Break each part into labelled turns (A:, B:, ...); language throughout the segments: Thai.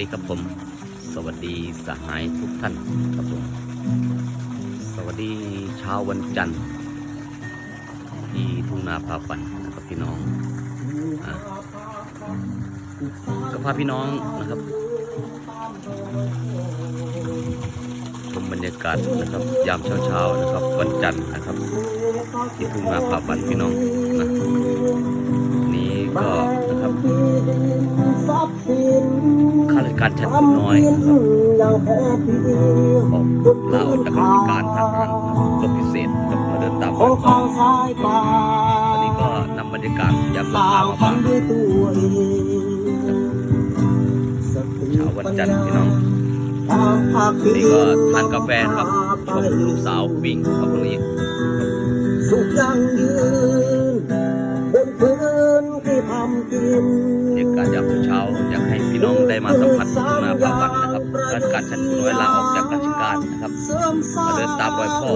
A: ดีครับผม สวัสดีสหายทุกท่านครับผม สวัสดีเช้าวันจันทร์ที่ทุ่งนาพาฝันนะครับพี่น้องอก็พาพี่น้องนะครับชมบรรยากาศนะครับ ยามเช้าๆนะครับ วันจันทร์นะครับ ที่ทุ่งนาพาฝันพี่น้องนะ การชั้นผู้น้อยนะครับออกลาออกจากราชการทหารรบพิเศษนะครับมาเดินตามรอยพ่อตอนนี้ก็นำบรรยากาศยามเช้ามาฝากเช้าวันจันทร์พี่น้องนี่ก็ทานกาแฟครับชมลูกสาววิ่งครับตรงนี้
B: สุขยังยืน ที่ทำกิน
A: บรรยากาศยามเช้าอยากให้พี่น้องได้มาสัมผัสทุ่งนาพาวันนะครับราชการชั้นน้อยลาออกจากราชการนะครับมาเดินตามรอยพ่อ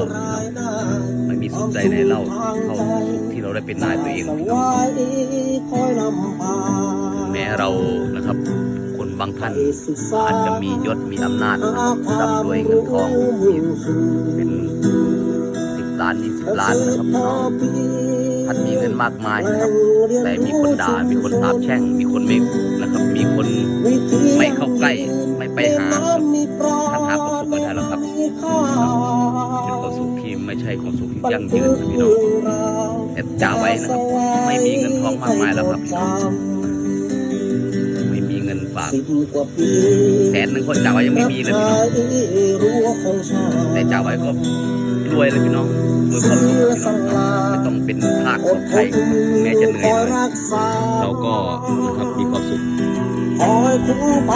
A: ไม่มีสุขใจในเล่าเท่าสุขที่เราได้เป็นนายตัวเองพี่น้อง
B: คอยนำพา
A: แม้เรานะครับ คนบางท่านอาจจะมียศมีอำนาจร่ำรวยเงินทองเป็นสิบล้านยี่สิบล้านนะครับพี่น้อง ท่านมีเงินมากมายนะครับ แต่มีคนด่า มีคนสาปแช่ง มีคนไม่นะครับ มีคนไม่เข้าใกล้ ไม่ไปหาท่านหาความสุขไม่ได้แล้วครับเป็นความสุขที่ไม่ใช่ความสุขที่ยั่งยืนนะพี่น้องแต่จ่าไว้นะครับ ไม่มีเงินทองมากมายแล้วครับพี่น้อง ฝาก
B: สิบกว่าปี
A: แสนหนึ่งคนจ่าไว้ยังไม่มีเลยพี่น้อง
B: รั้วของชา
A: แต่จ่าไว้ก็รวยเลยพี่น้องรวยความสุขพี่น้องไม่ต้องเป็นทาสของใครถึงแม้จะเหนื่อยหน่อยเราก็นะครับมีความสุข
B: คอยคุ้มไป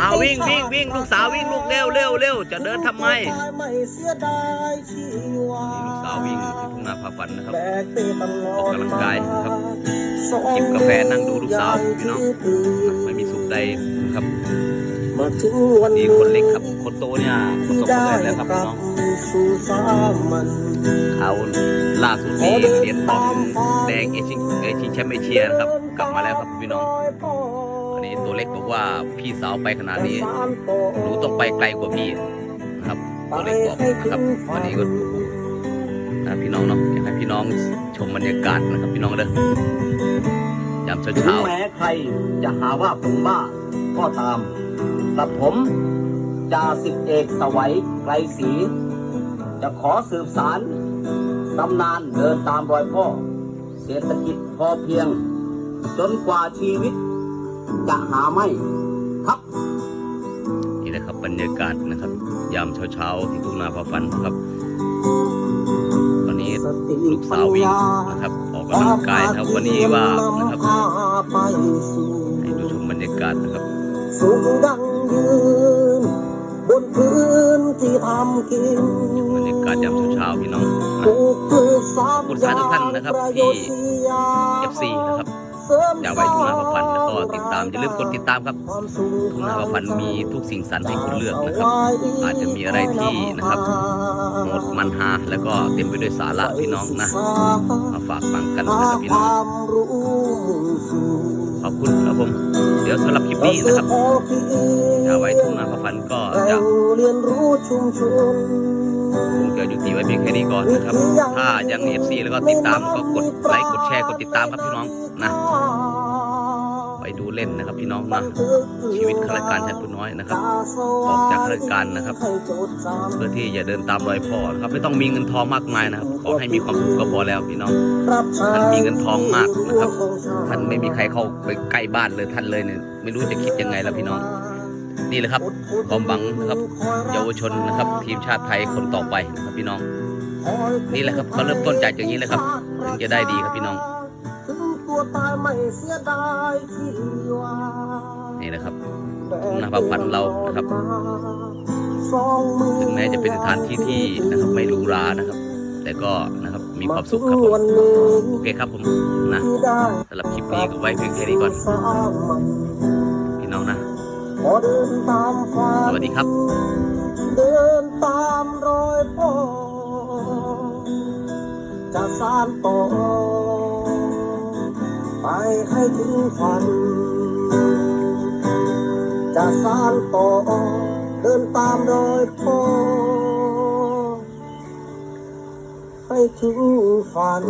A: เอาวิ่งวิ่งวิ่งลูกสาววิ่งลูกเร็วเร็วเร็วจะเดินทำไม
B: ไม่เสียดายชีวา
A: นี่ลูกสาววิ่งที่ทุ่งนาพาฝันนะครับ
B: แบกไปตลอด
A: ออกกำลังกายครับ จิบกาแฟนั่งดูลูกสาวพี่น้องไม่มีสุขใดนะครับ
B: มาถึงวัน
A: นี่คนเล็กครับ คนโตเนี่ยประสบความสำเร็จแล้วครับพี่น้อง
B: สู่สามัญ
A: เขาล่าสุดนี้เหรียญทองแดงเอชิงเอชิงแชมป์เอเชียนะครับ กลับมาแล้วครับพี่น้องอันนี้ตัวเล็กบอกว่าพี่สาวไปขนาดนี้หนูต้องไปไกลกว่าพี่นะครับตัวเล็กบอกนะครับวันนี้ก็ นะพี่น้องเนาะอยากให้พี่น้องชมบรรยากาศนะครับพี่น้องเด้อยาม
B: ถึง
A: เช้า
B: แม้ใครจะหาว่าผมบ้าก็ตามแต่ผมจ่าสิบเอกสวัยไกรศรีจะขอสืบสารตำนานเดินตามรอยพ่อ เศรษฐกิจพอเพียง จนกว่าชีวิต จะหาไม่ครับ
A: ๆนี่นะครับบรรยากาศนะครับ ยามเช้าๆที่ทุ่งนาพาฝันนะครับตอนนี้ ลูกสาววิ่งนะครับออกกำลังกายนะครับวันนี้ว่านะครับให้ดูชมบรรยากาศนะครับ
B: สูงดังยืนบนพื้นที่ทำกิน
A: บรรยากาศยามเช้าๆพี่น้องนะ
B: ปลูกพืชสาม
A: ขอบคุณทุกท่านนะครับที่ FC นะครับ อย่าไว้ทุ่งนาพาฝันแล้วก็ติดตามอย่าลืมกดติดตามครับ ทุ่งนาพาฝันมีทุกสิ่งสรรค์ให้คุณเลือกนะครับ อาจจะมีอะไรที่นะครับหมดมันฮาแล้วก็เต็มไปด้วยสาระพี่น้องนะมาฝากฟังกันนะครับพี่น้องขอบคุณครับผมเดี๋ยวสำหรับคลิปนี้นะครับอย่าไว้ทุ่งนาพาฝันก็จะ
B: เรียนรู้ชุมชน
A: คงจะยุติไว้เพียงแค่นี้ก่อนนะครับ ถ้ายังเอฟซีแล้วก็ติดตามก็กดไลค์กดแชร์กดติดตามครับพี่น้องนะ ล่นนะครับ พี่น้องนะชีวิตข้าราชการชั้นผู้น้อยนะครับ ออกจากข้าราชการนะครับ เพื่อที่จะเดินตามรอยพ่อนะครับ ไม่ต้องมีเงินทองมากมายนะครับ ขอให้มีความสุขก็พอแล้วพี่น้องท่านมีเงินทองมากนะครับท่านไม่มีใครเข้าไปใกล้บ้านเลยท่านเลยเนี่ยไม่รู้จะคิดยังไงแล้วพี่น้องนี่แหละครับความหวังนะครับ เยาวชนนะครับ ทีมชาติไทยคนต่อไปนะครับพี่น้อง นี่แหละครับเขาเริ่มต้นจากอย่างนี้แหละครับ ถึงจะได้ดีครับพี่น้อง
B: ถึง ตัวตายไม่เสียดายชีวา
A: นี่นะครับทุ่งนาพาฝันเรานะครับ
B: สองมือ
A: ถึงแม้จะเป็นสถานที่ที่นะครับไม่หรูหรานะครับ แต่ก็นะครับมีความสุขครับผม
B: วันนี้
A: โอเคครับผมนะ
B: ที่ได้
A: สำหรับคลิปนี้ก็ไว้เพียงแค่นี้ก่อน
B: สามัญ
A: พี่น้องนะ
B: ขอเดินตามฝัน
A: สวัสดีครับ
B: เดินตามรอยพ่อจะสานต่อ ไปให้ถึงฝัน จะสานต่อเดินตามรอยพ่อ ให้ถึงฝัน